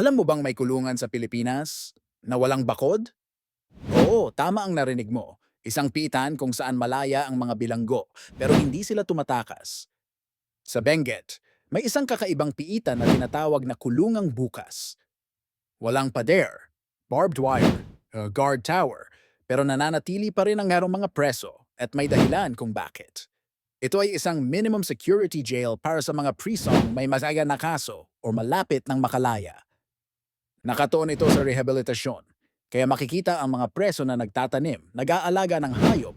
Alam mo bang may kulungan sa Pilipinas na walang bakod? Oo, tama ang narinig mo. Isang pitan kung saan malaya ang mga bilanggo pero hindi sila tumatakas. Sa Benguet, may isang kakaibang piitan na tinatawag na kulungang bukas. Walang pader, barbed wire, uh, guard tower, pero nananatili pa rin ang merong mga preso at may dahilan kung bakit. Ito ay isang minimum security jail para sa mga prisong may masaga na kaso o malapit ng makalaya. Nakatuon ito sa rehabilitasyon, kaya makikita ang mga preso na nagtatanim, nag-aalaga ng hayop,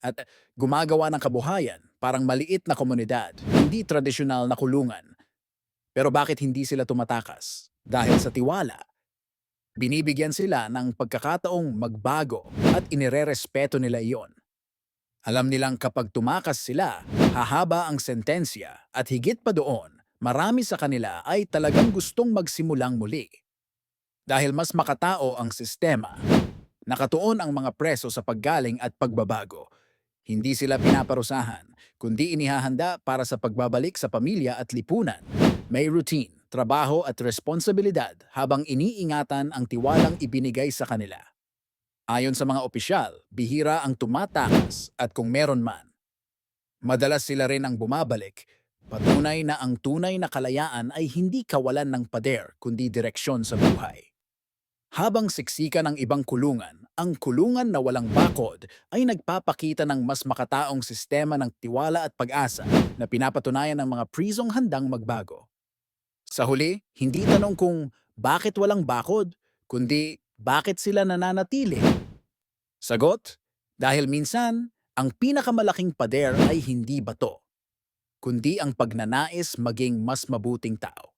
at gumagawa ng kabuhayan parang maliit na komunidad, hindi tradisyonal na kulungan. Pero bakit hindi sila tumatakas? Dahil sa tiwala. Binibigyan sila ng pagkakataong magbago at inirerespeto nila iyon. Alam nilang kapag tumakas sila, hahaba ang sentensya at higit pa doon, marami sa kanila ay talagang gustong magsimulang muli. Dahil mas makatao ang sistema, nakatuon ang mga preso sa paggaling at pagbabago. Hindi sila pinaparusahan, kundi inihahanda para sa pagbabalik sa pamilya at lipunan. May routine, trabaho at responsibilidad habang iniingatan ang tiwalang ibinigay sa kanila. Ayon sa mga opisyal, bihira ang tumatakas at kung meron man. Madalas sila rin ang bumabalik, patunay na ang tunay na kalayaan ay hindi kawalan ng pader kundi direksyon sa buhay. Habang siksika ng ibang kulungan, ang kulungan na walang bakod ay nagpapakita ng mas makataong sistema ng tiwala at pag-asa na pinapatunayan ng mga prisong handang magbago. Sa huli, hindi tanong kung bakit walang bakod, kundi bakit sila nananatili. Sagot? Dahil minsan, ang pinakamalaking pader ay hindi bato, kundi ang pagnanais maging mas mabuting tao.